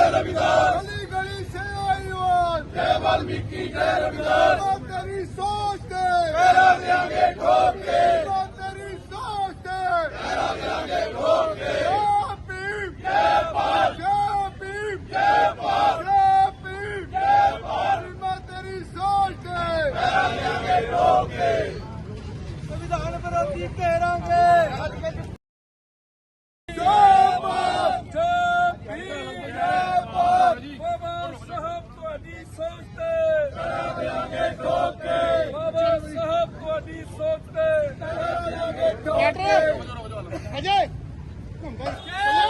रविदास गली गली से आई आवाज जय वाल्मीकि जय रविदास तेरी सोच दे मेरा देंगे ठोक के तेरी सोच दे मेरा देंगे ठोक के जय भीम जय भारत जय भीम जय भारत जय भीम जय भारत मैं तेरी सोच दे मेरा देंगे ठोक के संविधान विरोधी घेरांगे ਤੁਹਾਡੀ ਸੋਚ ਤੇ ਅਜੇ। ਜੈ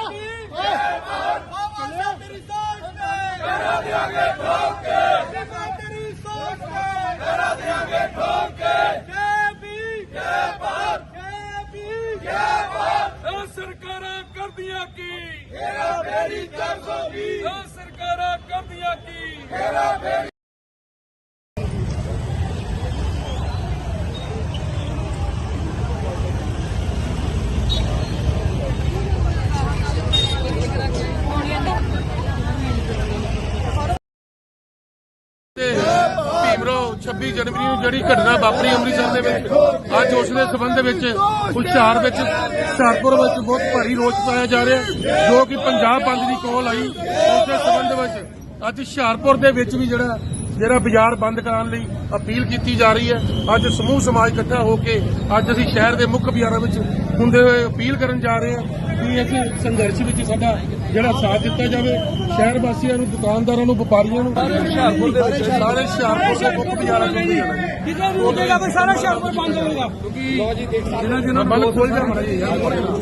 ਭੀਮ ਜੈ ਭਾਰਤ ਬਾਬਾ ਸਾਹਿਬ ਤੇਰੀ ਸੋਚ ਤੇ ਕਰਾ ਦੇਾਂਗੇ ਠੋਕ ਕੇ। ਬਾਬਾ ਤੇਰੀ ਸੋਚ ਤੇ ਕਰਾ ਦੇਾਂਗੇ ਠੋਕ ਕੇ। ਜੈ ਭੀਮ। ਜੈ ਭਾਰਤ। ਜੈ ਭੀਮ। ਜੈ ਭਾਰਤ। ਇਹ ਸਰਕਾਰਾਂ ਕਰਦੀਆਂ ਕੀ? ਮੇਰਾ ਮੇਰੀ 420 ਇਹ ਸਰਕਾਰਾਂ ਕਰਦੀਆਂ ਕੀ? ਮੇਰਾ ਮੇਰੀ ਤੇ ਭੀਮਰੋ 26 ਜਨਵਰੀ ਨੂੰ ਜਿਹੜੀ ਘਟਨਾ ਵਾਪਰੀ ਅੰਮ੍ਰਿਤਸਰ ਦੇ ਵਿੱਚ, ਅੱਜ ਉਸ ਦੇ ਸਬੰਧ ਵਿੱਚ ਹੁਸ਼ਿਆਰ ਵਿੱਚ, ਹੁਸ਼ਿਆਰਪੁਰ ਵਿੱਚ ਬਹੁਤ ਭਾਰੀ ਰੋਸ ਪਾਇਆ ਜਾ ਰਿਹਾ ਜੋ ਕਿ ਪੰਜਾਬ ਬੰਦ ਦੀ ਕੋਲ ਆਈ। ਉਸ ਦੇ ਸਬੰਧ ਵਿੱਚ ਅੱਜ ਹੁਸ਼ਿਆਰਪੁਰ ਦੇ ਵਿੱਚ ਵੀ ਜਿਹੜਾ ਜਿਹੜਾ ਬਾਜ਼ਾਰ ਬੰਦ ਕਰਨ ਲਈ ਅਪੀਲ ਕੀਤੀ ਜਾ ਰਹੀ ਹੈ। ਅੱਜ ਸਮੂਹ ਸਮਾਜ ਇਕੱਠਾ ਹੋ ਕੇ ਅੱਜ ਅਸੀਂ ਸ਼ਹਿਰ ਦੇ ਮੁੱਖ ਬਾਜ਼ਾਰਾਂ ਵਿੱਚ ਹੁੰਦੇ ਹੋਏ ਅਪੀਲ ਕਰਨ ਜਾ ਰਹੇ ਹਾਂ ਕਿ ਇਸ ਸੰਘਰਸ਼ ਵਿੱਚ ਸਾਡਾ ਜਿਹੜਾ ਸਾਥ ਦਿੱਤਾ ਜਾਵੇ। ਸ਼ਹਿਰ ਵਾਸੀਆਂ ਨੂੰ ਦੁਕਾਨਦਾਰਾਂ ਨੂੰ ਵਪਾਰੀਆਂ ਨੂੰ। ਸਾਰੇ ਹੁਸ਼ਿਆਰਪੁਰ ਦੇ ਵਿੱਚ ਸਾਰੇ ਹੁਸ਼ਿਆਰਪੁਰ ਦੇ ਮੁੱਖ ਬਾਜ਼ਾਰਾਂ ਜਾਣਾ ਕਿਤੇ ਰੂਟ ਦੇਗਾ ਫਿਰ ਸਾਰਾ ਸ਼ਹਿਰ ਬੰਦ ਹੋਊਗਾ ਜਿਹਨਾਂ ਜਿਹਨਾਂ ਬੰਦ ਖੋਲ ਜਾ ਮੜਾ ਜੀ ਯਾਰ ਭੀਮਾ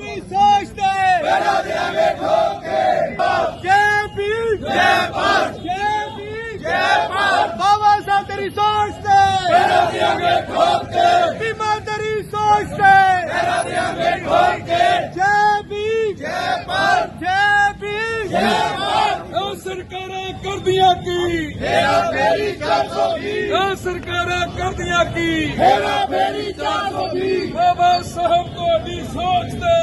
ਤੇਰੀ ਸੋਚ ਤੇ। ਮੇਰਾ ਦੇਾਂਗੇ ਠੋਕ ਕੇ ਜੈ ਭੀਮ। ਜੈ ਭਾਰਤ। ਜੈ ਭੀਮ। ਜੈ ਭਾਰਤ। ਬਾਬਾ ਸਾਹਿਬ ਤੇਰੀ ਸੋਚ ਤੇ। ਮੇਰਾ ਦੇਾਂਗੇ ਠੋਕ ਤੇਰੀ ਸੋਚ ਤੇ। ਮੇਰਾ ਦੇਾਂਗੇ ਠੋਕ ਕੇ। ਜੈ ਭੀਮ। ਜੈ ਭਾਰਤ। ਜੈ ਭੀਮ। ਜੈ ਭਾਰਤ। ਉਹ ਸਰਕਾਰਾਂ ਕਰਦੀਆਂ ਕੀ? ਮੇਰਾ ਮੇਰੀ 420 ਉਹ ਸਰਕਾਰਾਂ ਕਰਦੀਆਂ ਕੀ? ਮੇਰਾ ਮੇਰੀ 420 ਬਾਬਾ ਸਾਹਿਬ ਤੁਹਾਡੀ ਸੋਚ ਤੇ।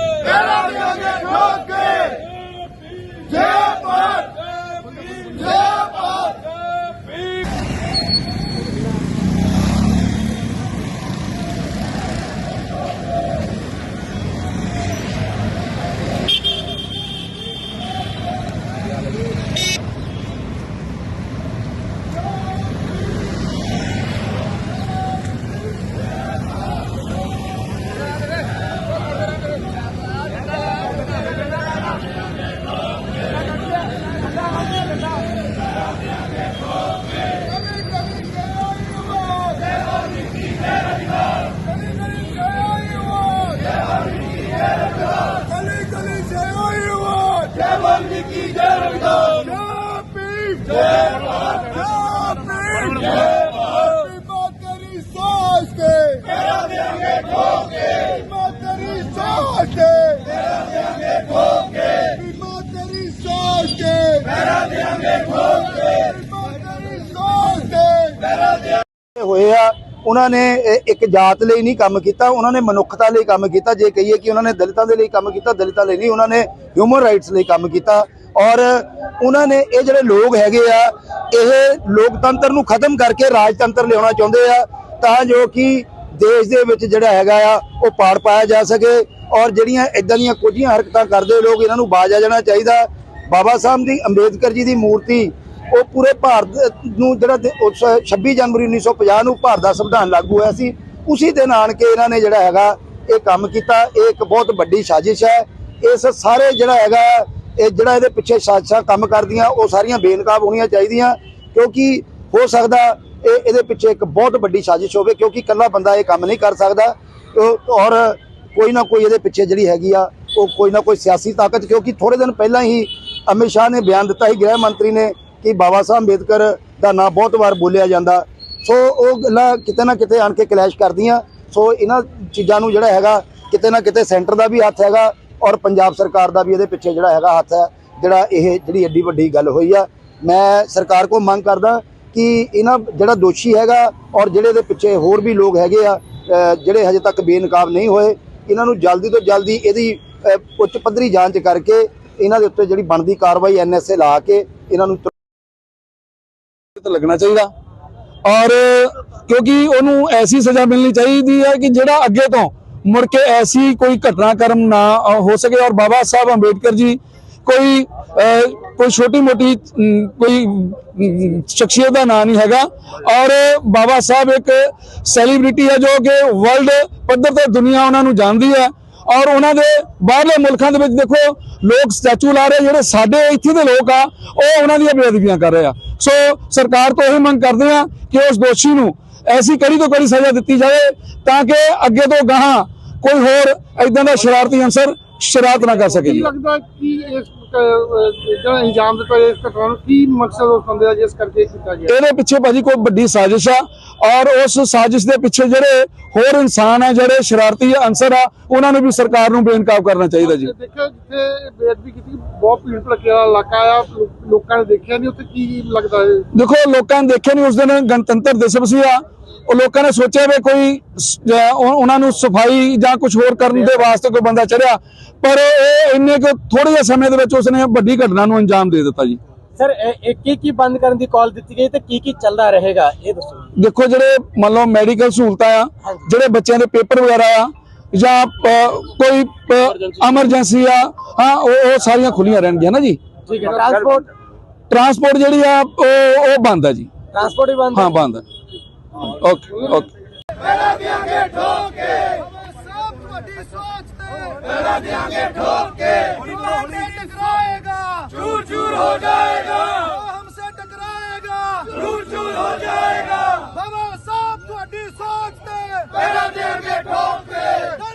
ਉਹਨਾਂ ਨੇ ਇੱਕ ਜਾਤ ਲਈ ਨਹੀਂ ਕੰਮ ਕੀਤਾ, ਉਹਨਾਂ ਨੇ ਮਨੁੱਖਤਾ ਲਈ ਕੰਮ ਕੀਤਾ। ਜੇ ਕਹੀਏ ਕਿ ਉਹਨਾਂ ਨੇ ਦਲਿਤਾਂ ਦੇ ਲਈ ਕੰਮ ਕੀਤਾ, ਦਲਿਤਾਂ ਲਈ ਨਹੀਂ, ਉਹਨਾਂ ਨੇ ਹਿਊਮਨ ਰਾਈਟਸ ਲਈ ਕੰਮ ਕੀਤਾ। ਔਰ ਉਹਨਾਂ ਨੇ ਇਹ ਜਿਹੜੇ ਲੋਕ ਹੈਗੇ ਆ, ਇਹ ਲੋਕਤੰਤਰ ਨੂੰ ਖਤਮ ਕਰਕੇ ਰਾਜਤੰਤਰ ਲਿਆਉਣਾ ਚਾਹੁੰਦੇ ਆ, ਤਾਂ ਜੋ ਕਿ ਦੇਸ਼ ਦੇ ਵਿੱਚ ਜਿਹੜਾ ਹੈਗਾ ਆ, ਉਹ ਪਾੜ ਪਾਇਆ ਜਾ ਸਕੇ। ਔਰ ਜਿਹੜੀਆਂ ਇਦਾਂ ਦੀਆਂ ਕੁਝੀਆਂ ਹਰਕਤਾਂ ਕਰਦੇ ਲੋਕ, ਇਹਨਾਂ ਨੂੰ ਬਾਜ ਆ ਜਾਣਾ ਚਾਹੀਦਾ। ਬਾਬਾ ਸਾਹਿਬ ਦੀ ਅੰਬੇਦਕਰ ਜੀ ਦੀ ਮੂਰਤੀ ਉਹ ਪੂਰੇ ਭਾਰਤ ਨੂੰ ਜਿਹੜਾ ਦੇ- ਉਸ 26 ਜਨਵਰੀ 1950 ਨੂੰ ਭਾਰਤ ਦਾ ਸੰਵਿਧਾਨ ਲਾਗੂ ਹੋਇਆ ਸੀ। ਉਸੇ ਦਿਨ ਆਣ ਕੇ ਇਹਨਾਂ ਨੇ ਜਿਹੜਾ ਹੈਗਾ ਇਹ ਕੰਮ ਕੀਤਾ। ਇਹ ਇੱਕ ਬਹੁਤ ਵੱਡੀ ਸਾਜ਼ਿਸ਼ ਹੈ। ਇਸ ਸਾਰੇ ਜਿਹੜਾ ਹੈਗਾ, ਇਹ ਜਿਹੜਾ ਇਹਦੇ ਪਿੱਛੇ ਸਾਜ਼ਿਸ਼ਾਂ ਕੰਮ ਕਰਦੀਆਂ, ਉਹ ਸਾਰੀਆਂ ਬੇਨਕਾਬ ਹੋਣੀਆਂ ਚਾਹੀਦੀਆਂ ਕਿਉਂਕਿ ਹੋ ਸਕਦਾ ਇਹ ਇਹਦੇ ਪਿੱਛੇ ਇੱਕ ਬਹੁਤ ਵੱਡੀ ਸਾਜ਼ਿਸ਼ ਹੋਵੇ ਕਿਉਂਕਿ ਇਕੱਲਾ ਬੰਦਾ ਇਹ ਕੰਮ ਨਹੀਂ ਕਰ ਸਕਦਾ। ਔਰ ਕੋਈ ਨਾ ਕੋਈ ਇਹਦੇ ਪਿੱਛੇ ਜਿਹੜੀ ਹੈਗੀ ਆ, ਉਹ ਕੋਈ ਨਾ ਕੋਈ ਸਿਆਸੀ ਤਾਕਤ ਕਿਉਂਕਿ ਥੋੜੇ ਦਿਨ ਪਹਿਲਾਂ ਹੀ ਅਮਿਤ ਸ਼ਾਹ ਨੇ ਬਿਆਨ ਦਿੱਤਾ ਸੀ, ਗ੍ਰਹਿ ਮੰਤਰੀ ਨੇ। ਕਿ ਬਾਬਾ ਸਾਹਿਬ ਅੰਬੇਦਕਰ ਦਾ ਨਾਂ ਬਹੁਤ ਵਾਰ ਬੋਲਿਆ ਜਾਂਦਾ। ਸੋ ਉਹ ਗੱਲਾਂ ਕਿਤੇ ਨਾ ਕਿਤੇ ਆਣ ਕੇ ਕਲੈਸ਼ ਕਰਦੀਆਂ। ਸੋ ਇਹਨਾਂ ਚੀਜ਼ਾਂ ਨੂੰ ਜਿਹੜਾ ਹੈਗਾ, ਕਿਤੇ ਨਾ ਕਿਤੇ ਸੈਂਟਰ ਦਾ ਵੀ ਹੱਥ ਹੈਗਾ ਔਰ ਪੰਜਾਬ ਸਰਕਾਰ ਦਾ ਵੀ ਇਹਦੇ ਪਿੱਛੇ ਜਿਹੜਾ ਹੈਗਾ ਹੱਥ ਹੈ, ਜਿਹੜਾ ਇਹ ਜਿਹੜੀ ਐਡੀ ਵੱਡੀ ਗੱਲ ਹੋਈ ਆ। ਮੈਂ ਸਰਕਾਰ ਕੋਲ ਮੰਗ ਕਰਦਾ ਕਿ ਇਹਨਾਂ ਜਿਹੜਾ ਦੋਸ਼ੀ ਹੈਗਾ ਔਰ ਜਿਹੜੇ ਦੇ ਪਿੱਛੇ ਹੋਰ ਵੀ ਲੋਕ ਹੈਗੇ ਆ ਜਿਹੜੇ ਹਜੇ ਤੱਕ ਬੇਨਕਾਬ ਨਹੀਂ ਹੋਏ, ਇਹਨਾਂ ਨੂੰ ਜਲਦੀ ਤੋਂ ਜਲਦੀ ਇਹਦੀ ਉੱਚ ਪੱਧਰੀ ਜਾਂਚ ਕਰਕੇ ਇਹਨਾਂ ਦੇ ਉੱਤੇ ਜਿਹੜੀ ਬਣਦੀ ਕਾਰਵਾਈ ਐਨਐਸਏ ਲਾ ਕੇ ਇਹਨਾਂ ਨੂੰ ਤਾਂ ਲੱਗਣਾ ਚਾਹੀਦਾ। ਔਰ ਕਿਉਂਕਿ ਉਹਨੂੰ ਐਸੀ ਸਜ਼ਾ ਮਿਲਣੀ ਚਾਹੀਦੀ ਹੈ ਕਿ ਜਿਹੜਾ ਅੱਗੇ ਤੋਂ ਮੁੜ ਕੇ ਐਸੀ ਕੋਈ ਘਟਨਾਕ੍ਰਮ ਨਾ ਹੋ ਸਕੇ। ਔਰ ਬਾਬਾ ਸਾਹਿਬ ਅੰਬੇਡਕਰ ਜੀ ਕੋਈ ਕੋਈ ਛੋਟੀ ਮੋਟੀ ਕੋਈ ਸ਼ਖਸੀਅਤ ਦਾ ਨਾਂ ਨਹੀਂ ਹੈਗਾ। ਔਰ ਬਾਬਾ ਸਾਹਿਬ ਇੱਕ ਸੈਲੀਬ੍ਰਿਟੀ ਹੈ ਜੋ ਕਿ ਵਰਲਡ ਪੱਧਰ ਤੇ ਦੁਨੀਆ ਉਹਨਾਂ ਨੂੰ ਜਾਣਦੀ ਹੈ। ਔਰ ਉਹਨਾਂ ਦੇ ਬਾਹਰਲੇ ਮੁਲਕਾਂ ਦੇ ਵਿੱਚ ਦੇਖੋ, ਲੋਕ ਸਟੈਚੂ ਲਾ ਰਹੇ ਜਿਹੜੇ ਸਾਡੇ ਇੱਥੇ ਦੇ ਲੋਕ ਆ, ਉਹ ਉਹਨਾਂ ਦੀਆਂ ਬੇਅਦਬੀਆਂ ਕਰ ਰਹੇ ਆ। ਸੋ ਸਰਕਾਰ ਤੋਂ ਇਹ ਮੰਗ ਕਰਦੇ ਆ ਕਿ ਉਸ ਦੋਸ਼ੀ ਨੂੰ ਐਸੀ ਕੜੀ ਤੋਂ ਕੜੀ ਸਜ਼ਾ ਦਿੱਤੀ ਜਾਵੇ ਤਾਂ ਕਿ ਅੱਗੇ ਤੋਂ ਗਾਹਾਂ ਕੋਈ ਹੋਰ ਇਦਾਂ ਦਾ ਸ਼ਰਾਰਤੀ ਅਨਸਰ ਸ਼ਰਾਰਤ ਨਾ ਕਰ ਸਕੇ। ਕੀ ਲੱਗਦਾ ਕਿ ਇਸ ਜਿਹੜਾ ਇੰਜਾਮ ਦਿੱਤਾ ਗਿਆ ਇਸ ਘਟਨਾ ਨੂੰ ਕੀ ਮਕਸਦ ਉਸ ਬੰਦੇ ਦਾ ਜਿਸ ਕਰਕੇ ਇਹ ਕੀਤਾ ਗਿਆ? ਇਹਦੇ ਪਿੱਛੇ ਭਾਜੀ ਕੋਈ ਵੱਡੀ ਸਾਜ਼ਿਸ਼ ਆ ਔਰ ਉਸ ਸਾਜ਼ਿਸ਼ ਦੇ ਪਿੱਛੇ ਜਿਹੜੇ ਹੋਰ ਇਨਸਾਨ ਆ ਜਿਹੜੇ ਸ਼ਰਾਰਤੀ ਅਨਸਰ ਆ ਉਹਨਾਂ ਨੂੰ ਵੀ ਸਰਕਾਰ ਨੂੰ ਬੇਨਕਾਬ ਕਰਨਾ ਚਾਹੀਦਾ ਜੀ। ਦੇਖਿਓ ਜਿੱਥੇ ਬੇਅਦਬੀ ਕੀਤੀ ਬਹੁਤ ਭੀੜ ਵਾਲਾ ਇਲਾਕਾ ਆ ਲੋਕਾਂ ਨੇ ਦੇਖਿਆ ਨਹੀਂ ਉੱਥੇ ਕੀ ਲੱਗਦਾ ਹੈ? ਦੇਖੋ ਲੋਕਾਂ ਨੇ ਦੇਖਿਆ ਨਹੀਂ ਉਸ ਦਿਨ ਗਣਤੰਤਰ ਦਿਵਸ ਸੀ ਆ ਉਹ ਲੋਕਾਂ ਨੇ ਸੋਚਿਆ ਵੀ ਕੋਈ ਉਹਨਾਂ ਨੂੰ ਸਫ਼ਾਈ ਜਾਂ ਕੁਝ ਹੋਰ ਕਰਨ ਦੇ ਵਾਸਤੇ ਕੋਈ ਬੰਦਾ ਚੜਿਆ ਪਰ ਉਹ ਇੰਨੇ ਕੁ ਥੋੜੇ ਜਿਹੇ ਸਮੇਂ ਦੇ ਵਿੱਚ ਉਸਨੇ ਵੱਡੀ ਘਟਨਾ ਨੂੰ ਅੰਜਾਮ ਦੇ ਦਿੱਤਾ ਜੀ। ਸਰ ਇਹ ਕੀ ਕੀ ਬੰਦ ਕਰਨ ਦੀ ਕਾਲ ਦਿੱਤੀ ਗਈ ਤੇ ਕੀ ਕੀ ਚੱਲਦਾ ਰਹੇਗਾ ਇਹ ਦੱਸੋ। ਦੇਖੋ ਜਿਹੜੇ ਮੰਨ ਲਓ ਮੈਡੀਕਲ ਸਹੂਲਤਾਂ ਆ ਜਿਹੜੇ ਬੱਚਿਆਂ ਦੇ ਪੇਪਰ ਵਗੈਰਾ ਆ ਜਾਂ ਕੋਈ ਐਮਰਜੈਂਸੀ ਆ ਹਾਂ ਉਹ ਉਹ ਸਾਰੀਆਂ ਖੁੱਲੀਆਂ ਰਹਿਣਗੀਆਂ ਨਾ ਜੀ। ਠੀਕ ਹੈ ਟਰਾਂਸਪੋਰਟ ਟਰਾਂਸਪੋਰਟ ਜਿਹੜੀ ਆ ਉਹ ਉਹ ਬੰਦ ਆ ਜੀ। ਟਰਾਂਸਪੋਰਟ ਹੀ ਬੰਦ ਹਾਂ ਬੰਦ ਆ। ਓਕੇ ਓਕੇ ਪਹਿਲਾਂ ਦਿਆਂਗੇ ਠੋਕ। ਕੇ ਸਭ ਤੁਹਾਡੀ ਸੋਚ ਤੇ ਪਹਿਲਾਂ ਦਿਆਂਗੇ ਠੋਕ। ਕੇ ਹਮਸੇ ਟਕਰਾਏਗਾ। ਚੂਰ ਚੂਰ ਹੋ ਜਾਏਗਾ। ਹਮਸੇ ਟਕਰਾਏਗਾ। ਚੂਰ ਚੂਰ ਹੋ ਜਾਏਗਾ। ਬਾਬਾ ਸਾਹਿਬ ਤੁਹਾਡੀ ਸੋਚ ਤੇ। ਪਹਿਲਾਂ ਦਿਆਂਗੇ ਠੋਕ। ਕੇ